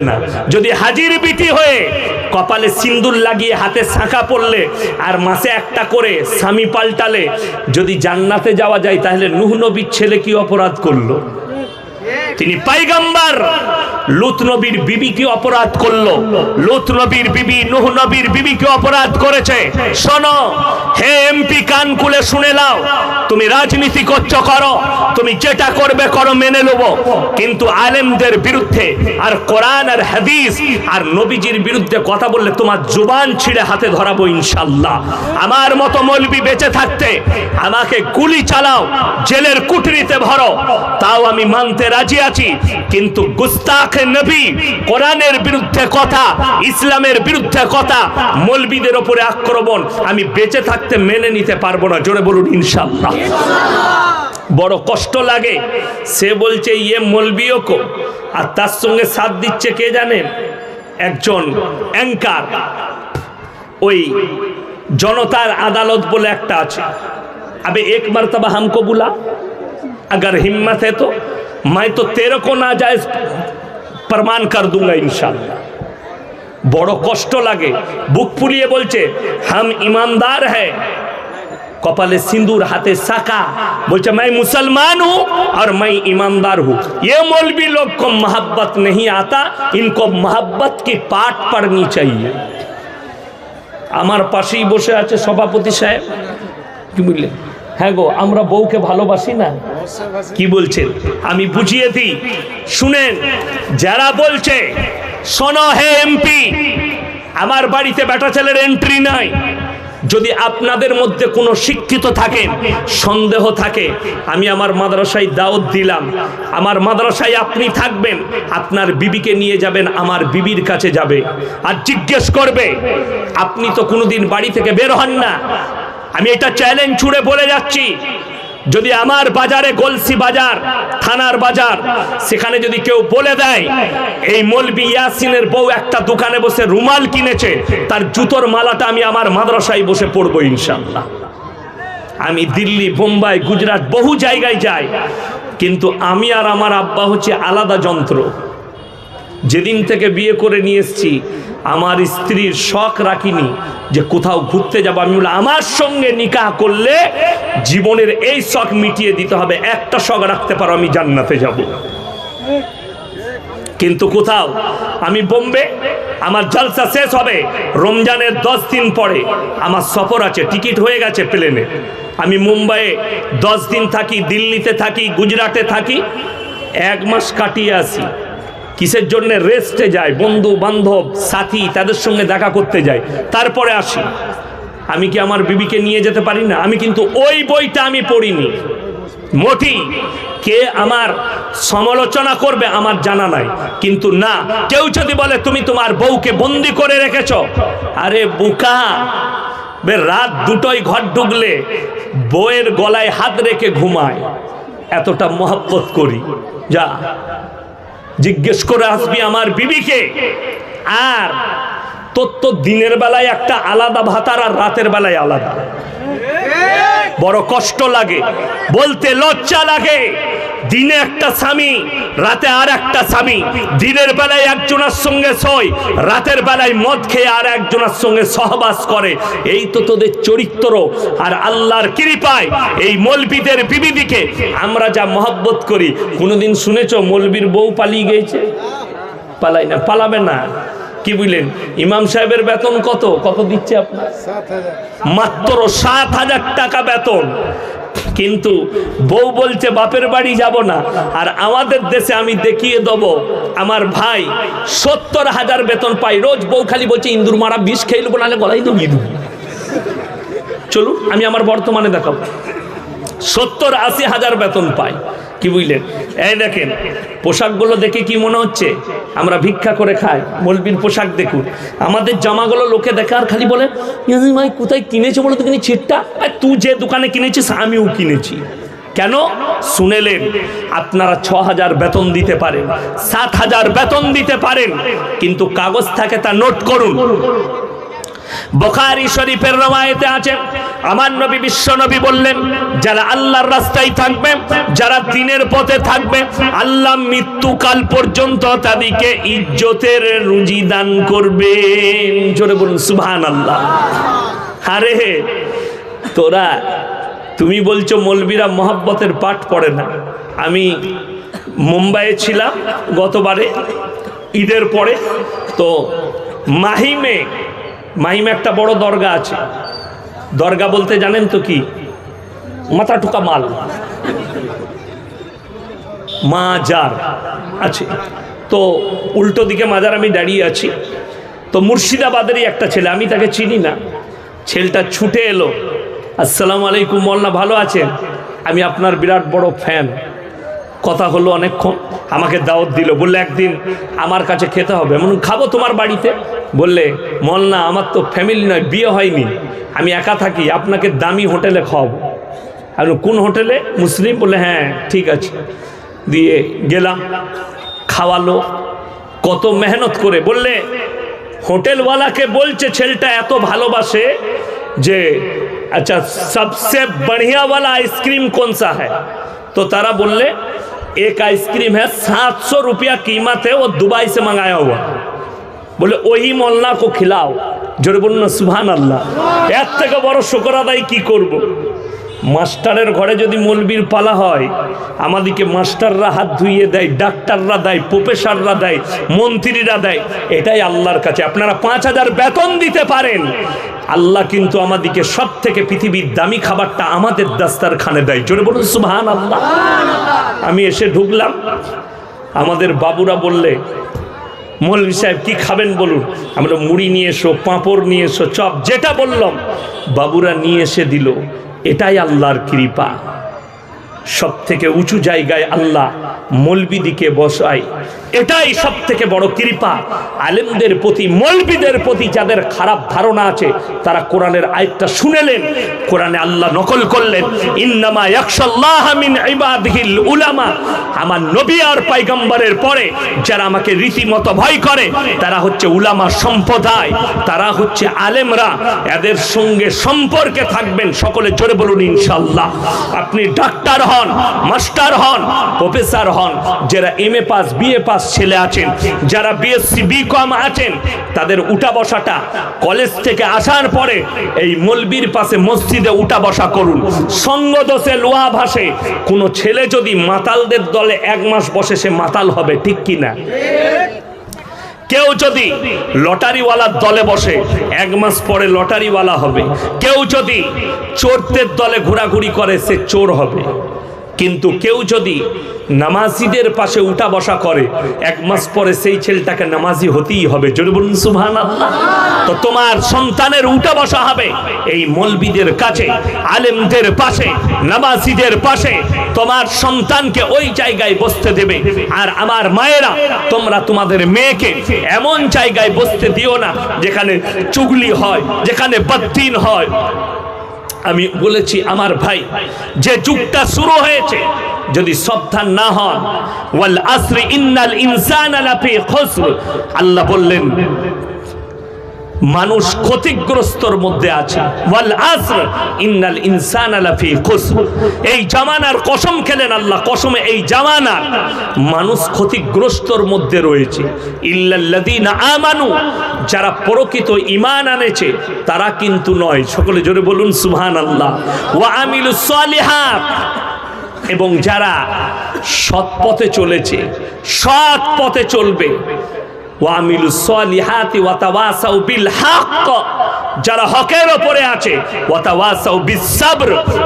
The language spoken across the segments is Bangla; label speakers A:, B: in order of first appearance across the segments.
A: না। যদি হাজির বিটি হয়ে কপালে সিন্দুর লাগিয়ে হাতে শাঁখা পড়লে আর মাসে একটা করে স্বামী পাল্টালে যদি জান্নাতে যাওয়া যায় তাহলে নুহ নবীর ছেলে কি অপরাধ করল? তিনি পাইগাম্বার। লুত নবীর বিবি কি অপরাধ করল। লুত নবীর বিবি, নুহ নবীর বিবি কি অপরাধ করেছে। শোনো, হে এমপি, কান খুলে শুনে নাও। তুমি রাজনীতি করছ, করো। তুমি যেটা করবে, করো, মেনে নেব। কিন্তু আলেমদের বিরুদ্ধে আর কোরআন আর হাদিস আর নবীজির বিরুদ্ধে কথা বললে তোমার জুবান ছিঁড়ে হাতে ধরাবো ইনশাল্লাহ আমার মতো মলবি বেঁচে থাকতে আমাকে গুলি চালাও, জেলের কুঠরিতে ভরো। তাও আমি মানতে রাজি আছি, কিন্তু গুস্তাখে নবী কোরআনের বিরুদ্ধে কথা ইসলামের বিরুদ্ধে কথা মলবিদের ওপরে আক্রমণ আমি বেঁচে থাকতে মেনে নিতে পারবো না জোরে বলুন ইনশাল্লাহ বড় কষ্ট লাগে সে বলছে ইয়ে মলবিও কো আর তার সঙ্গে সাথ দিচ্ছে কে জানেন একজন অ্যাঙ্কার ওই জনতার আদালত বলে একটা আছে अबे एक मरतबा हमको बुला अगर हिम्मत है तो मैं तो तेरे को ना जायज प्रमाण कर दूंगा इंशाल्लाह বড় কষ্ট লাগে বুক ফুলিয়ে বলছে হাম ইমানদার হ্যাঁ कपाले सिंदूर हाथे साका बोलते मैं मुसलमान हूँ और मैं ईमानदार हूँ ये मौलवी लोग को मोहब्बत नहीं आता इनको मोहब्बत की पाठ पढ़नी चाहिए আমার পাশেই বসে আছে সভাপতি সাহেব কি বুঝলেন হ্যাঁ গো, আমরা বউকে ভালোবাসি না। কি বলছেন? আমি বুঝিয়ে দিই। শুনেন, যারা বলছে, শোনো হে এমপি, আমার বাড়িতে বেটা ছেলের এন্ট্রি নাই। যদি আপনাদের মধ্যে কোনো শিক্ষিত থাকেন সন্দেহ থাকে, আমি আমার মাদ্রাসায় দাওয়াত দিলাম। আমার মাদ্রাসায় আপনি থাকবেন, আপনার বিবিকে নিয়ে যাবেন, আমার বিবির কাছে যাবে। আর জিজ্ঞেস করবে, আপনি তো কোনোদিন বাড়ি থেকে বের হন না। আমি এটা চ্যালেঞ্জ ছুড়ে বলে যাচ্ছি। যদি আমার বাজারে গলসি বাজার, থানার বাজার, সেখানে যদি কেউ বলে দেয়, এই মলবি ইয়াসিনের বউ একটা দোকানে বসে রুমাল কিনেছে, তার জুতোর মালাটা আমি আমার মাদ্রাসায় বসে পড়ব ইনশাল্লাহ আমি দিল্লি, বোম্বাই, গুজরাট বহু জায়গায় যাই, কিন্তু আমি আর আমার আব্বা হচ্ছে আলাদা যন্ত্র। যেদিন থেকে বিয়ে করে নিয়ে এসছি, আমার স্ত্রীর শখ রাখিনি যে কোথাও ঘুরতে যাব। আমি বললাম, আমার সঙ্গে নিকাহ করলে জীবনের এই শখ মিটিয়ে দিতে হবে। একটা শখ রাখতে পারো, আমি জান্নাতে যাব। কিন্তু কোথাও আমি বোম্বে, আমার জলসা শেষ হবে, রমজানের দশ দিন পরে আমার সফর আছে, টিকিট হয়ে গেছে প্লেনে। আমি মুম্বাইয়ে দশ দিন থাকি, দিল্লিতে থাকি, গুজরাটে থাকি, এক মাস কাটিয়ে আসি। কিসের জন্য রেস্টে যায়? বন্ধু, বান্ধব, সাথী, তাদের সঙ্গে দেখা করতে যায়। তারপরে আসি। আমি কি আমার বিবিকে নিয়ে যেতে পারি না? আমি কিন্তু ওই বইটা আমি পড়িনি। মোটি কে আমার সমালোচনা করবে আমার জানা নাই। কিন্তু না, কেউ যদি বলে, তুমি তোমার বউকে বন্দি করে রেখেছ? আরে বুকা! রাত দুটোই ঘর ঢুকলে বউয়ের গলায় হাত রেখে ঘুমায়। এতটা মহাব্বত করি। যা। জিজ্ঞেস করে আসবি আমার বিবিকে। আর তোর তো দিনের বেলায় একটা আলাদা ভাতার আর রাতের বেলায় আলাদা। বড় কষ্ট লাগে, বলতে লজ্জা লাগে। দিনে একটা স্বামী, রাতে আর একটা স্বামী। দিনের বেলায় একজনের সঙ্গে সই রাতের বেলায় মদ খেয়ে আর একজনের সঙ্গে সহবাস করে। এই তো তোদের চরিত্র আর আল্লাহর কৃপায় এই মলবিদের বিবিদিকে আমরা যা মহব্বত করি। কোনোদিন শুনেছ মলবির বউ পালিয়ে গিয়েছে পালাই না, পালাবে না। কি বুঝলেন? ইমাম সাহেবের বেতন কত? কত দিচ্ছে আপনার? মাত্র সাত হাজার টাকা বেতন। কিন্তু বউ বলছে, বাপের বাড়ি যাব না। আর আমাদের দেশে আমি দেখিয়ে দেব, আমার ভাই সত্তর হাজার বেতন পাই রোজ বউ খালি বলছে, ইন্দুর মারা বিষ খেয়ে নেব, নাহলে গলায় দমিয়ে দেবো। চলুন, আমি আমার বর্তমানে দেখাবো। সত্তর আশি হাজার বেতন পাই কি বুঝলেন? এই দেখেন, পোশাকগুলো দেখে কি মনে হচ্ছে? আমরা ভিক্ষা করে খাই মলবির পোশাক দেখুন। আমাদের জামাগুলো লোকে দেখে আর খালি বলে ভাই, কোথায় কিনেছো বলো তো কিনে ছিটটা? তুই যে দোকানে কিনেছিস, আমিও কিনেছি। কেন? শুনেলেন, আপনারা ছ হাজার বেতন দিতে পারেন সাত হাজার বেতন দিতে পারেন, কিন্তু কাগজ থাকে তা নোট করুন। বখারি শরীফের রমায়েতে আছে। আমার নবী বিশ্ব নবী বললেন, যারা আল্লাহর রাস্তায় থাকবে, যারা দিনের পথে থাকবে, আল্লাহ মৃত্যুকাল পর্যন্ত তাদেরকে ইজ্জতের রুজি দান করবেন। জোরে বলুন সুবহান আল্লাহ আরে তোরা, তুমি বলছো মলবিরা মহাব্বতের পাঠ পড়ে না। আমি মুম্বাইয়ে ছিলাম গতবারে, ঈদের পরে, তো মাহিমে মাহিমে একটা বড় দরগা আছে। দরগা বলতে জানেন তো কি? মাথা ঠুকা মাল। মাজার আছে। তো উল্টো দিকে মাজার আমি দাঁড়িয়ে আছি। তো মুর্শিদাবাদেরই একটা ছেলে, আমি তাকে চিনি না। ছেলেটা ছুটে এলো। আসসালামু আলাইকুম মোল্লা, ভালো আছেন? আমি আপনার বিরাট বড় ফ্যান কথা হলো অনেকক্ষণ। আমাকে দাওয়াত দিল, বললে, একদিন আমার কাছে খেতে হবে। এমন খাব তোমার বাড়িতে? বললে, মলনা, আমার তো ফ্যামিলি নয়, বিয়ে হয়নি। আমি একা থাকি, আপনাকে দামি হোটেলে খাওয়াবো। আর কোন হোটেলে? মুসলিম? বলে হ্যাঁ ঠিক আছে। দিয়ে গেলাম, খাওয়ালো, কত মেহনত করে। বললে, হোটেলওয়ালাকে বলছে ছেলেটা এত ভালোবাসে যে আচ্ছা সবসে বড়িয়াওয়ালা আইসক্রিম কোনসা হ্যাঁ? তো তারা বললে एक आइसक्रीम है सात सौ रुपया कीमत है वो दुबई से मंगाया हुआ বলে ওই মোল্লা কো খিলাও জোরে বলুন না সুহান আল্লাহ এর থেকে বড় শুকর আদায় কি করব। মাস্টারের ঘরে যদি মলবির পালা হয়, আমাদেরকে মাস্টাররা হাত ধুইয়ে দেয়, ডাক্তাররা দেয়, প্রফেসররা দেয়, মন্ত্রীরা দেয়, এটাই আল্লাহর কাছে। আপনারা পাঁচ হাজার বেতন দিতে পারেন। আল্লাহ কিন্তু আমাদেরকে সব থেকে পৃথিবীর দামি খাবারটা আমাদের দাস্তার খানে দেয়। জোরে বলুন সুবহান আল্লাহ আমি এসে ঢুকলাম। আমাদের বাবুরা বললে মৌলভী সাহেব, কি খাবেন বলুন? আমরা মুড়ি নিয়ে এসো, পাঁপড় নিয়ে এসো, চপ, যেটা বললাম। বাবুরা নিয়ে এসে দিল। এটাই আল্লাহর কৃপা। সব থেকে উঁচু জায়গায় আল্লাহ মলবিদিকে বসায়। এটাই সব থেকে বড় কৃপা। আলেমদের প্রতি, মলবিদের প্রতি যাদের খারাপ ধারণা আছে, তারা কোরআনের আয়াতটা শুনেলেন। কোরআনে আল্লাহ নকল করলেন। ইন্নামা মিন ইবাদিহিল উলামা। আমার নবী আর পয়গম্বরের পরে যারা আমাকে রীতিমতো ভয় করে, তারা হচ্ছে উলামা সম্প্রদায়। তারা হচ্ছে আলেমরা। এদের সঙ্গে সম্পর্কে থাকবেন। সকলে জোরে বলুন ইনশাল্লাহ আপনি ডাক্তার হন মাস্টার হন, প্রফেসর হন, যারা M A pass BA pass ছেলে আছেন, যারা বিএসসি বি কম আছেন, তাদের উঠা বসাটা কলেজ থেকে আসার পরে এই মলবির পাশে মসজিদে উঠা বসা করুন। সঙ্গ দোষে লোহা ভাসে, কোনো ছেলে যদি মাতালদের দলে এক মাস বসে, সে মাতাল হবে, ঠিক কি না? কেউ যদি লটারিওয়ালার দলে বসে, এক মাস পরে লটারিওয়ালা হবে। কেউ যদি চোরদের দলে ঘোরাঘুরি করে, সে চোর হবে। কিন্তু কেউ যদি নামাজিদের পাশে উঠা বসা করে, এক মাস পরে সেই ছেলেটাকে নামাজি হতেই হবে। জোরে বলুন আল্লাহ তো তোমার সন্তানের উঠা বসা হবে এই মলবিদের কাছে, আলেমদের পাশে, নামাজিদের পাশে। তোমার সন্তানকে ওই জায়গায় বসতে দেবে। আর আমার মায়েরা, তোমরা তোমাদের মেয়েকে এমন জায়গায় বসতে দিও না যেখানে চুগলি হয়, যেখানে বদ্দিন হয়। আমি বলেছি, আমার ভাই, যে যুগটা শুরু হয়েছে, যদি সাবধান না হন, ওয়াল আসরি ইন্নাল ইনসানা লাফি খুসর। আল্লাহ বললেন মানুষ ক্ষতিগ্রস্তর মধ্যে আছে। ওয়াল আসর, ইন্নাল ইনসানা লাফি খুসর। এই জামানার কসম খেলেন আল্লাহ, কসমে এই জামানার মানুষ ক্ষতিগ্রস্তর মধ্যে রয়েছে। ইল্লাল্লাযীনা আমানু, যারা প্রকৃত ঈমান আনেছে, তারা কিন্তু নয়। সকলে জোরে বলুন, সুবহানাল্লাহ। ওয়া আমিলুস সালিহাত, এবং যারা সৎ পথে চলেছে, সৎ পথে চলবে যারা হকের ওপরে আছে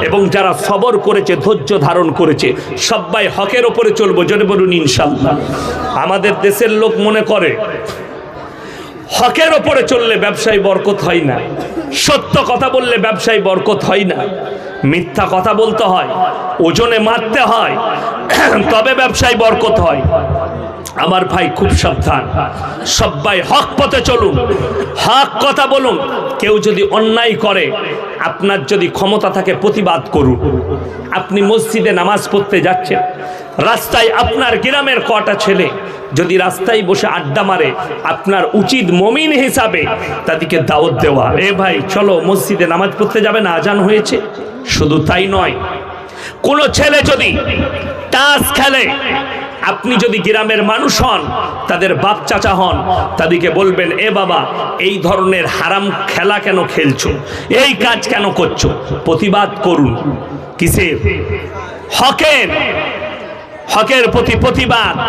A: এবং যারা সবর করেছে, ধৈর্য ধারণ করেছে হকের ওপরে চলবো, জোরে বলুন আমাদের দেশের লোক মনে করে, হকের ওপরে চললে ব্যবসায় বরকত হয় না, সত্য কথা বললে ব্যবসায় বরকত হয় না, মিথ্যা কথা বলতে হয়, ওজনে মারতে হয়, তবে ব্যবসায় বরকত হয়। আমার ভাই খুব সাবধান। সবাই হক পথে চলুন। হক কথা বলুন। কেউ যদি অন্যায় করে, আপনার যদি ক্ষমতা থাকে, প্রতিবাদ করুন। আপনি মসজিদে নামাজ পড়তে যাচ্ছেন। রাস্তায় আপনার গ্রামের কটা ছেলে যদি রাস্তায় বসে আড্ডা মারে, আপনার উচিত মমিন হিসাবে তাদেরকে দাওয়াত দেওয়া। এ ভাই, চলো মসজিদে নামাজ পড়তে যাবে না, আজান হয়েছে। শুধু তাই নয়, কোনো ছেলে যদি তাস খেলে আপনি যদি গ্রামের মানুষ হন, তাদের বাপ চাচা হন, তাদেরকে বলবেন, এ বাবা, এই ধরনের হারাম খেলা কেন খেলছো? এই কাজ কেন করছ? প্রতিবাদ করুন। কিসের হকের। হকের প্রতি প্রতিবাদ।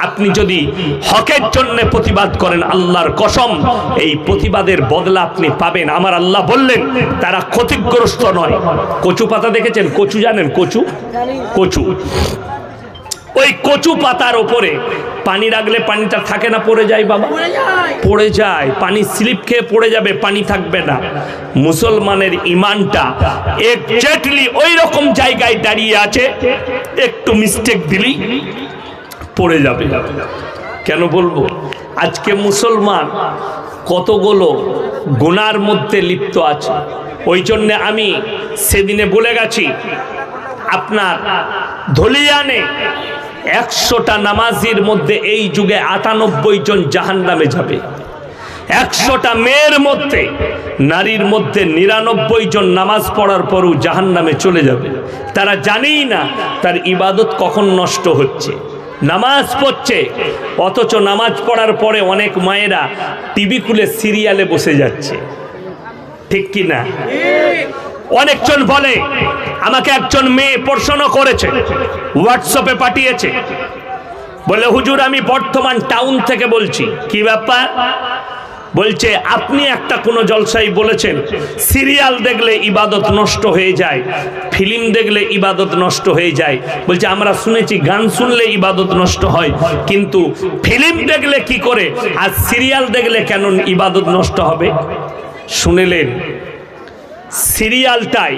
A: আপনি যদি হকের জন্য প্রতিবাদ করেন, আল্লাহর কসম, এই প্রতিবাদের বদলা আপনি পাবেন। আমার আল্লাহ বললেন, তারা ক্ষতিগ্রস্ত নয়। কচু পাতা দেখেছেন? কচু জানেন? কচু? কচু। ওই কচু পাতার ওপরে। পানি রাখলে পানিটা থাকে না পড়ে যায় বাবা। পড়ে যায়। পানি স্লিপ খেয়ে পড়ে যাবে পানি থাকবে না। মুসলমানের ইমানটা একজাক্টলি ওই রকম জায়গায় দাঁড়িয়ে আছে। একটু মিস্টেক দিলেই পড়ে যাবে। কেন বলব? আজকে মুসলমান কতগুলো গুনার মধ্যে লিপ্ত আছে। ওই জন্যে আমি সেদিনে বলে গেছি আপনার ধলিয়ানে একশোটা নামাজির মধ্যে এই যুগে আটানব্বই জন জাহান নামে যাবে। একশোটা মেয়ের মধ্যে, নারীর মধ্যে নিরানব্বই জন নামাজ পড়ার পরও জাহান নামে চলে যাবে। তারা জানেই না তার ইবাদত কখন নষ্ট হচ্ছে। নামাজ পড়ছে, অথচ নামাজ পড়ার পরে অনেক মায়েরা টিভি খুলে সিরিয়ালে বসে যাচ্ছে। ঠিক কি না? অনেকজন বলে, আমাকে একজন মেয়ে প্রশ্ন করেছে হোয়াটসঅ্যাপে পাঠিয়েছে। বলে, হুজুর, আমি বর্তমান টাউন থেকে বলছি। কি ব্যাপার? বলছে, আপনি একটা কোনো জলসাই বলেছেন, সিরিয়াল দেখলে ইবাদত নষ্ট হয়ে যায়, ফিল্ম দেখলে ইবাদত নষ্ট হয়ে যায়। বলছে, আমরা শুনেছি, গান শুনলে ইবাদত নষ্ট হয়, কিন্তু ফিল্ম দেখলে কি করে, আর সিরিয়াল দেখলে কেন ইবাদত নষ্ট হবে? শুনেলেন সিরিয়ালটাই।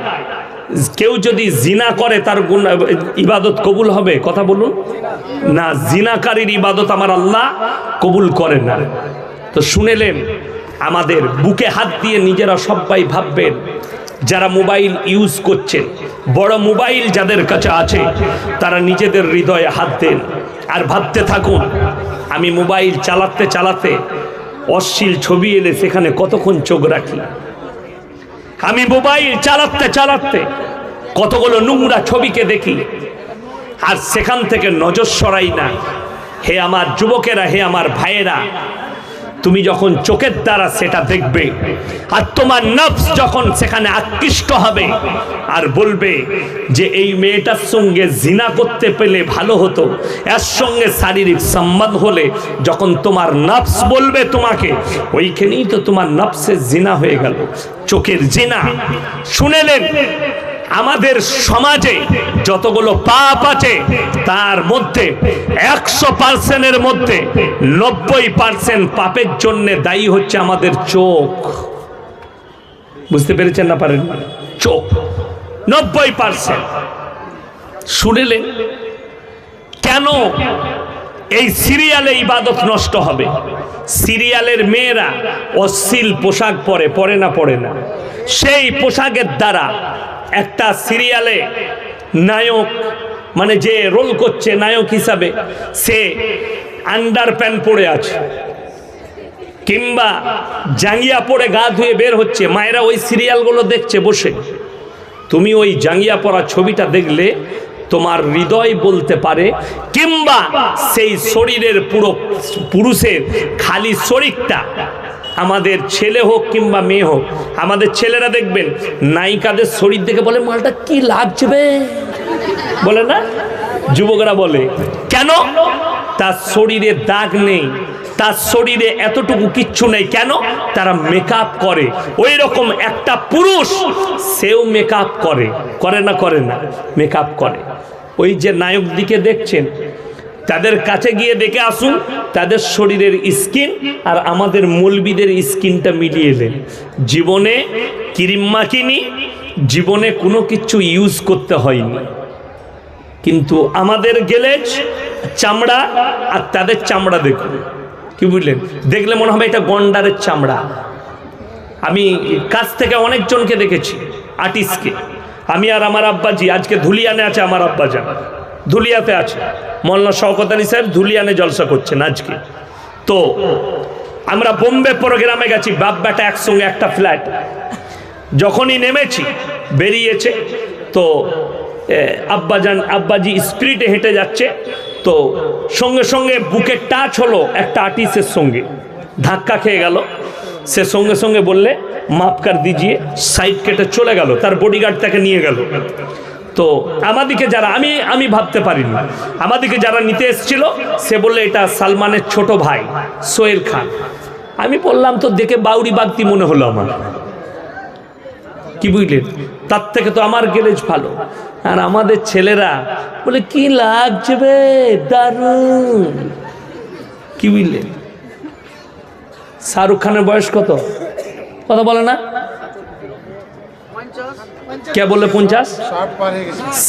A: কেউ যদি জিনা করে, তার ইবাদত কবুল হবে? কথা বলুন। না, জিনাকারীর ইবাদত আমার আল্লাহ কবুল করে না। তো শুনেলেন আমাদের বুকে হাত দিয়ে নিজেরা সবাই ভাববেন, যারা মোবাইল ইউজ করছেন, বড় মোবাইল যাদের কাছে আছে, তারা নিজেদের হৃদয়ে হাত দেন আর ভাবতে থাকুন, আমি মোবাইল চালাতে চালাতে অশ্লীল ছবি এলে সেখানে কতক্ষণ চোখ রাখি? আমি মোবাইল চালাতে চালাতে কতগুলো নোংরা ছবিকে দেখি। আর সেখান থেকে নজর সরাই না। হে আমার যুবকেরা, হে আমার ভাইয়েরা তুমি যখন চোখের দ্বারা সেটা দেখবে আর তোমার নফস যখন সেখানে আকৃষ্ট হবে আর বলবে যে এই মেয়েটার সঙ্গে জিনা করতে পেলে ভালো হতো, এর সঙ্গে শারীরিক সম্বন্ধ হলে যখন তোমার নফস বলবে তোমাকে, ওইখানেই তো তোমার নফসের জিনা হয়ে গেল। চোখের জিনা শুনেলেন আমাদের সমাজে যতগুলো পাপ আছে, তার মধ্যে একশো পার্সেন্টের মধ্যে নব্বই পার্সেন্ট পাপের জন্য দায়ী হচ্ছে আমাদের চোখ। বুঝতে পেরেছেন না পারেন? চোখ। নব্বই পার্সেন্ট। শুনেলেন? কেন এই সিরিয়ালে ইবাদত নষ্ট হবে? সিরিয়ালের মেয়েরা অশ্লীল পোশাক পরে পরে না পরে না। সেই পোশাকের দ্বারা একটা সিরিয়ালে নায়ক মানে যে রোল করছে নায়ক হিসাবে, সে আন্ডার প্যান্ট পরে আছে। কিংবা জাঙ্গিয়া পরে গা ধুয়ে বের হচ্ছে, মায়েরা ওই সিরিয়ালগুলো দেখছে বসে। তুমি ওই জাঙ্গিয়া পরা ছবিটা দেখলে তোমার হৃদয় বলতে পারে, কিংবা সেই শরীরের পুরো পুরুষের খালি শরীরটা আমাদের ছেলে হোক কিংবা মেয়ে হোক, আমাদের ছেলেরা দেখবেন নায়িকাদের শরীর দেখে বলে, মালটা কি লাগবে বলে না? যুবকরা বলে, কেন? তার শরীরে দাগ নেই, তার শরীরে এতটুকু কিচ্ছু নেই, কেন? তারা মেকআপ করে। ওই রকম একটা পুরুষ, সেও মেকআপ করে করে না করে না মেকআপ করে। ওই যে নায়ক দিকে দেখছেন তাদের কাছে গিয়ে দেখে আসুন, তাদের শরীরের স্কিন আর আমাদের মৌলবিদের স্কিনটা মিলিয়ে দেন জীবনে ক্রিম মাখিনি, জীবনে কোনো কিছু ইউজ করতে হয়নি। কিন্তু আমাদের গেলেজ চামড়া আর তাদের চামড়া দেখুন। কি বুঝলেন? দেখলে মনে হবে এটা গন্ডারের চামড়া। আমি কাছ থেকে অনেকজনকে দেখেছি আর্টিস্টকে আমি আর আমার আব্বাজি, আজকে ধুলিয়ানে আছে আমার আব্বাজান। ধুলিয়াতে আছে। মোল্লা শওকত আলী সাহেব ধুলিয়ানে জলসা করছেন আজকে। তো আমরা বোম্বে প্রোগ্রামে গেছি, বাপ একসঙ্গে একটা ফ্ল্যাট। যখনই নেমেছি, বেরিয়েছে, তো আব্বাজান, আব্বাজি স্পিরিটে হেঁটে যাচ্ছে। তো সঙ্গে সঙ্গে বুকে টাচ হলো একটা আর্টিস্টের সঙ্গে। ধাক্কা খেয়ে গেল। সে সঙ্গে সঙ্গে বললে মাপকার দিজিয়ে, সাইড কেটে চলে গেল, তার বডিগার্ড তাকে নিয়ে গেল। তো আমাদিকে যারা, আমি আমি ভাবতে পারিনি। আমাদিকে যারা নিতে এসেছিল, সে বললে, এটা সালমানের ছোট ভাই, সোহেল খান। আমি বললাম তো দেখে বাউরি বাগতি মনে হলো আমার। কি বুঝলেন? তার থেকে তো আমার গ্যারেজ ভালো। আর আমাদের ছেলেরা বলে, কি লাগছে বে? দারুণ। কি বুঝলেন? শাহরুখ খানের বয়স কত? কথা বলে না? কে বললে পঞ্চাশ?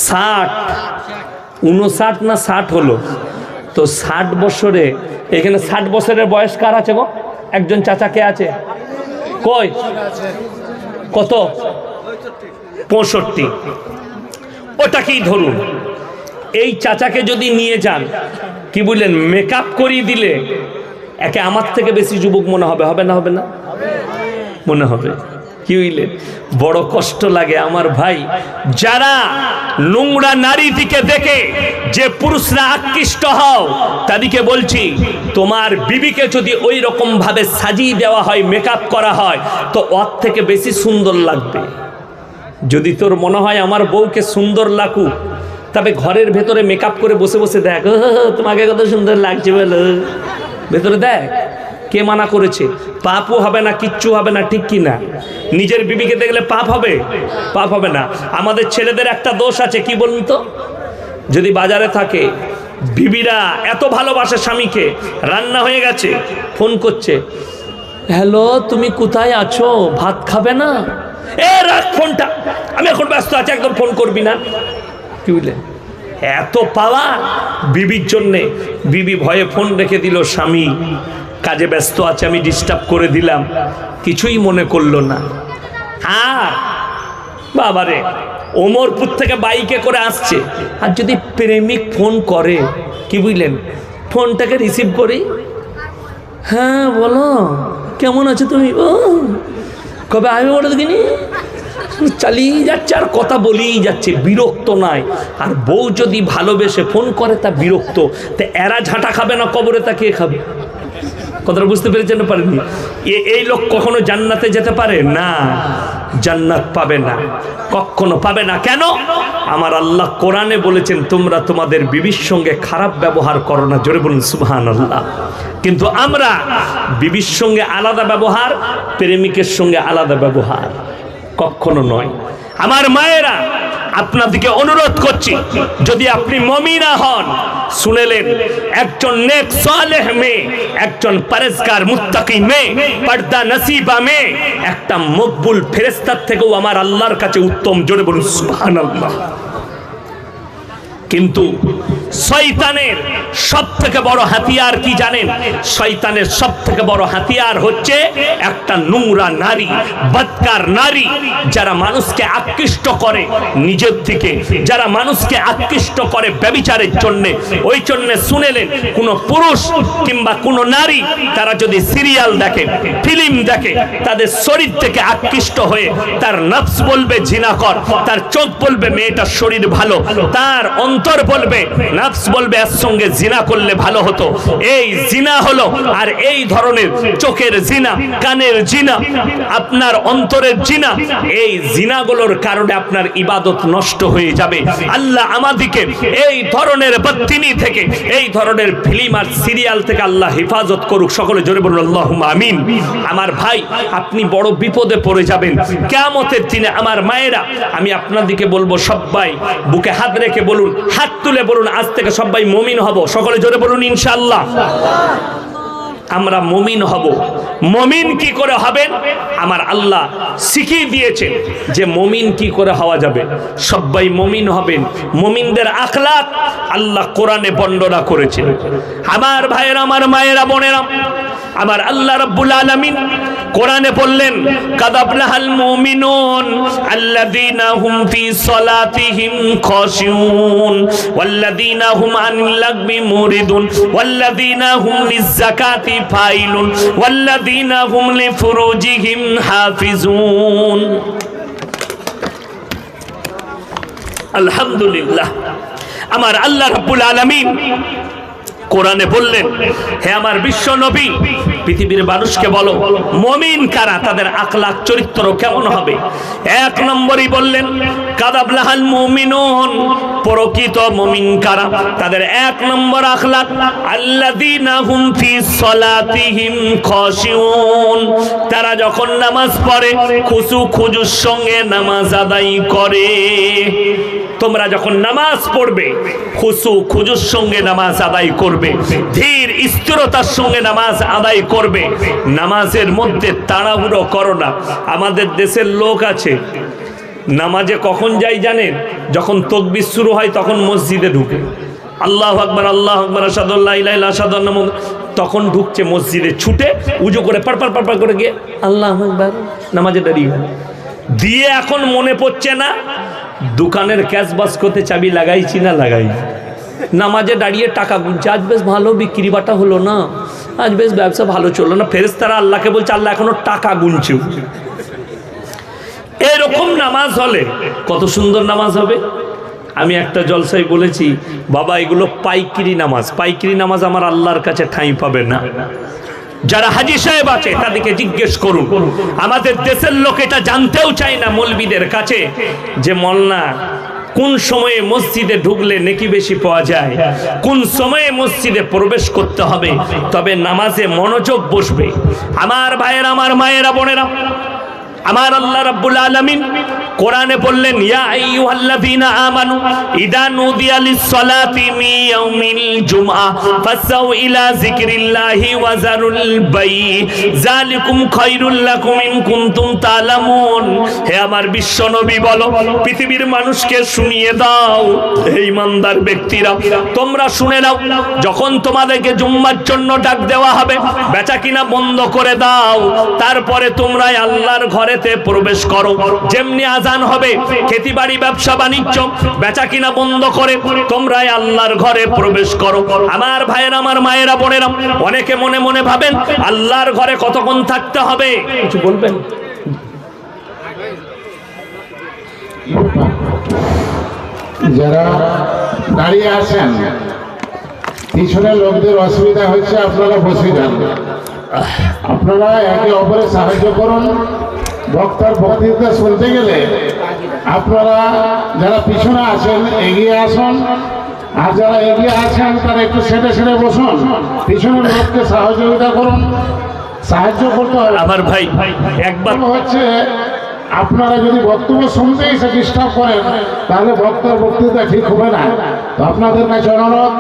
A: ষাট উনষাট না ষাট হলো? তো ষাট বছরে এখানে ষাট বছরের বয়স কার আছে গো? একজন চাচা কে আছে? কই? কত? পঁয়ষট্টি। ওটাকেই ধরুন। এই চাচাকে যদি নিয়ে যান কি বললেন মেকআপ করিয়ে দিলে একে আমার থেকে বেশি যুবক মনে হবে হবে না হবে না? মনে হবে। কি হইলেন বড় কষ্ট লাগে আমার ভাই। যারা নোংরা নারী দিকে দেখে যে পুরুষরা আকৃষ্ট হও তাদেরকে বলছি তোমার বিবিকে যদি ওই রকম ভাবে সাজিয়ে দেওয়া হয় মেকআপ করা হয় তো ওর থেকে বেশি সুন্দর লাগবে। যদি তোর মনে হয় আমার বউকে সুন্দর লাগুক তবে ঘরের ভেতরে মেকআপ করে বসে বসে দেখ "ও, তোমাকে কত সুন্দর লাগছে বলো। ভেতরে দেখ। কে মানা করেছে? পাপও হবে না কিচ্ছু হবে না ঠিক কি না নিজের বিবিকে দেখলে পাপ হবে? পাপ হবে না। আমাদের ছেলেদের একটা দোষ আছে কি বলুন তো? যদি বাজারে থাকে বিবিরা এত ভালোবাসে স্বামীকে রান্না হয়ে গেছে ফোন করছে হ্যালো তুমি কোথায় আছো? ভাত খাবে না? এ রাখ ফোনটা আমি এখন ব্যস্ত আছি একদম ফোন করবি না। কি বুঝলে এত পাওয়া বিবির জন্যে বিবি ভয়ে ফোন রেখে দিল স্বামী। কাজে ব্যস্ত আছে, আমি ডিস্টার্ব করে দিলাম। কিছুই মনে করল না। আর, বাবারে, ওমরপুর থেকে বাইকে করে আসছে। আর যদি প্রেমিক ফোন করে, কি বুঝলেন? ফোনটাকে রিসিভ করি। হ্যাঁ বলো, কেমন আছো তুমি? ও, কবে আমি ওটা দেখিনি? চালিয়ে যাচ্ছে আর কথা বলেই যাচ্ছে, বিরক্ত নাই আর বউ যদি ভালোবেসে ফোন করে, তা বিরক্ত। তা এরা ঝাঁটা খাবে না, কবরে তা কে খাবে। কথাটা বুঝতে পেরেছেন না পারেননি? এই লোক কখনো জান্নাতে যেতে পারে? না। জান্নাত পাবে না। কখনো পাবে না। কেন? আমার আল্লাহ কোরআনে বলেছেন, তোমরা তোমাদের বিবির সঙ্গে খারাপ ব্যবহার করো না। জোরে বলুন সুবহান আল্লাহ কিন্তু আমরা বিবির সঙ্গে আলাদা ব্যবহার, প্রেমিকের সঙ্গে আলাদা ব্যবহার। কখনো নয়। আমার মায়েরা আপনাদেরকে অনুরোধ করছি, যদি আপনি মমিনা হন, শুনেলেন, একজন নেক সালেহ মেয়ে, একজন পরেজগার মুত্তাকি মেয়ে, পর্দা নসিবা মেয়ে, একটা মকবুল ফেরেস্তার থেকেও আমার আল্লাহর কাছে উত্তম জোরে বলুন, সুবহানাল্লাহ। কিন্তু শয়তানের সব থেকে বড় হাতিয়ার কি জানেন? শয়তানের সব থেকে বড় হাতিয়ার হচ্ছে একটা নোংরা নারী, বদকার নারী, যারা মানুষকে আকৃষ্ট করে নিজের থেকে যারা মানুষকে আকৃষ্ট করে ব্যবিচারের জন্য। ওই জন্য শুনেলেন কোনো পুরুষ কিংবা কোনো নারী, তারা যদি সিরিয়াল দেখে, ফিল্ম দেখে, তাদের শরীর থেকে আকৃষ্ট হয়ে তার নফস বলবে, জিনা কর। তার চোখ বলবে, মেয়েটার শরীর ভালো। তার অন্তর বলবে, নফস বলবে, এর সঙ্গে জিনা করলে ভালো হতো। এই জিনা হলো, আর এই ধরনের চোখের জিনা, কানের জিনা, আপনার অন্তরের জিনা, এই জিনাগুলোর কারণে আপনার ইবাদত নষ্ট হয়ে যাবে। আল্লাহ আমাদিকে এই ধরনের বত্তিনি থেকে, এই ধরনের ফিল্ম আর সিরিয়াল থেকে আল্লাহ হেফাজত করুক। সকলে জোরে বলুন আল্লাহ আমিন। আমার ভাই, আপনি বড় বিপদে পড়ে যাবেন। কেমতের দিনে আমার মায়েরা, আমি আপনাদিকে বলব সবাই বুকে হাত রেখে বলুন হাত তুলে বলুন, আজ থেকে সবাই মমিন হব। সকলে জোরে বলুন ইনশাল্লাহ আমরা মমিন হব। মমিন কি করে হবেন? আমার আল্লাহ শিখিয়ে দিয়েছেন যে মমিন কি করে হওয়া যাবে। সবাই মমিন হবেন। মমিনদের আখলাক আল্লাহ কোরআনে বর্ণনা করেছেন। আমার ভাইয়েরা, আমার মায়েরা, বোনেরা আমার আল্লাহ রাব্বুল আলামিন কোরআনে বললেন, কাদাবলাহাল মুমিনুন আল্লাযীনা হুম ফি সালাতিহিম খাশিউন, ওয়াল্লাযীনা হুম আনিল লাগবি মুরিদুন, ওয়াল্লাযীনা হুম লিযাকাতি ফাইলুন, ওয়াল্লাযীনা হুম লিফুরুজিহিম হাফিজুন। আলহামদুলিল্লাহ। আমার আল্লাহ রাব্বুল আলামিন কোরআনে বললেন, হে আমার বিশ্ব নবী, পৃথিবীর মানুষকে বলো, মমিন কারা? তাদের আখলাক চরিত্র কেমন হবে? এক নম্বরই বললেন, কাদাবলাহাল মুমিনুন, প্রকৃত মমিন কারা? তাদের এক নম্বর আখলাক আল্লাযীনা হুম ফি সলাতিহিম খাশিউন। তারা যখন নামাজ পড়ে, খুশু খুজুর সঙ্গে নামাজ আদায় করে। তোমরা যখন নামাজ পড়বে, খুশু খুজুর সঙ্গে নামাজ আদায় করবে। ধীর স্থিরতার সঙ্গে নামাজ আদায় করবে। নামাজের মধ্যে তাড়াহুড়ো করো না। আমাদের দেশের লোক আছে নামাজে কখন যাই জানেন? যখন তকবির শুরু হয় তখন মসজিদে ঢুকে। আল্লাহ আকবর আল্লাহ আকবর আসাদুল্লাহ ইলাইলা আসাদুল্লাহ তখন ঢুকছে মসজিদে ছুটে উজু করে পারপার পারপার করে গিয়ে আল্লাহ আকবর নামাজে দাঁড়িয়ে। দিয়ে এখন মনে পড়ছে না দোকানের ক্যাশ বাস্কতে চাবি লাগাইছি না লাগাই নামাজে দাঁড়িয়ে টাকা গুনছে। আজ বেশ ভালো বিক্রি বাটা হলো না। আজ বেশ ব্যবসা ভালো চলল না। ফেরেস তারা আল্লাহকে বলছে, আল্লাহ এখনও টাকা গুনছে। এরকম নামাজ হলে কত সুন্দর নামাজ হবে। আমি একটা জলসায় বলেছি, বাবা, এগুলো পাইকিরি নামাজ। পাইকিরি নামাজ আমার আল্লাহর কাছে ঠাঁই পাবে না। যারা হাজি সাহেব আছে, তাদেরকে জিজ্ঞেস করুন। আমাদের দেশের লোক এটা জানতেও চায় না মলবিদের কাছে যে, মলনা কোন সময়ে মসজিদে ঢুকলে নেকি বেশি পাওয়া যায়? কোন সময়ে মসজিদে প্রবেশ করতে হবে? তবে নামাজে মনোযোগ বসবে। আমার ভাইয়েরা, আমার মায়েরা, বোনেরা আমার আল্লাহ রাব্বুল আলামিন কোরআনে বললেন, ইয়া আইয়ুহাল্লাযীনা আমানু, ইদা নুদিয়া লিস-সালাতি মিন জুমআ ফাসাউ ইলা যিকরিল্লাহি ওয়া যারুল বাই। যালিকুম খায়রুল লাকুম ইন কুনতুম তা'লামুন হে আমার বিশ্ব নবী বলো, পৃথিবীর মানুষকে শুনিয়ে দাও। হে ইমানদার ব্যক্তিরা, তোমরা শুনে নাও, যখন তোমাদেরকে জুম্মার জন্য ডাক দেওয়া হবে, বেচা কিনা বন্ধ করে দাও। তারপরে তোমরা আল্লাহর ঘরেতে প্রবেশ করো। যেমনি আজান হবে খেতি বাড়ি ব্যবসা, বাণিজ্য বেচা কিনা বন্ধ করে তোমরাই আল্লাহর ঘরে প্রবেশ করো। আমার ভাইয়ের, আমার মায়েরা, বোনেরা, অনেকে মনে মনে ভাবেন, আল্লাহর ঘরে কতক্ষণ থাকতে হবে? কিছু বলবেন?
B: যারা দাঁড়িয়ে আছেন পিছনে লোকদের অসুবিধা হচ্ছে আপনারা বসে যান। আপনারা একে অপরের সাহায্য করুন। বক্তার বক্তৃতা শুনতে গেলে আপনারা যারা পিছনে আছেন এগিয়ে আসুন। আর যারা এগিয়ে আছেন তারা একটু সেটে সেটে বসুন। পিছনের লোককে সহযোগিতা করুন। সাহায্য করতে হবে।
A: আমার ভাই একবার
B: হচ্ছে আপনারা যদি বক্তব্য শুনতে এসে ডিস্টার্ব করেন তাহলে বক্তার বক্তৃতা ঠিক হবে না। তো আপনাদের কাছে অনুরোধ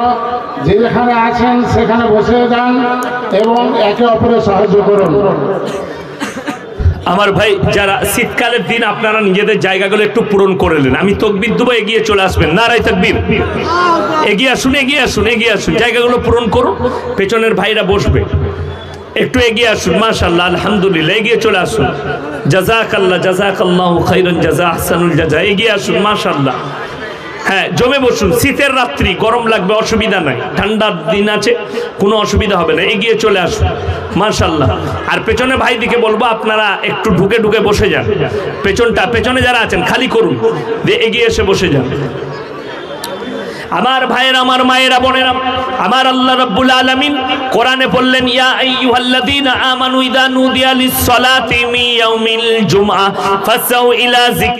B: যে যেখানে আছেন সেখানে বসে যান এবং একে অপরের সাহায্য করুন।
A: আমার ভাই, যারা শীতকালের দিন আপনারা নিজেদের জায়গাগুলো একটু পূরণ করে নেন। আমি তকবির দেবো, এগিয়ে চলে আসবেন। নারাই তকবির। এগিয়ে আসুন এগিয়ে আসুন এগিয়ে আসুন। জায়গাগুলো পূরণ করুন, পেছনের ভাইরা বসবে। একটু এগিয়ে আসুন মাশাল্লাহ আলহামদুলিল্লাহ, এগিয়ে চলে আসুন। জাজাক আল্লাহ জাজাক আল্লাহ খাইরন, জাজা আহসানুল জাজা। এগিয়ে আসুন মাশাল্লাহ হ্যাঁ জমে বসুন। শীতের রাত্রি, গরম লাগবে, অসুবিধা নাই। ঠান্ডার দিন আছে, কোনো অসুবিধা হবে না। এগিয়ে চলে আসুন। মাশাল্লাহ আর পেছনে ভাই দিকে বলব, আপনারা একটু ঢুকে ঢুকে বসে যান। পেছনটা, পেছনে যারা আছেন, খালি করুন। দিয়ে এগিয়ে এসে বসে যান। আমার ভাইয়ের, আমার মায়েরা, বোনেরা, আমার আল্লাহ রাব্বুল আলামিন কোরআনে বললেন, ইয়া আইয়ুহাল্লাযীনা আমানু যিকরি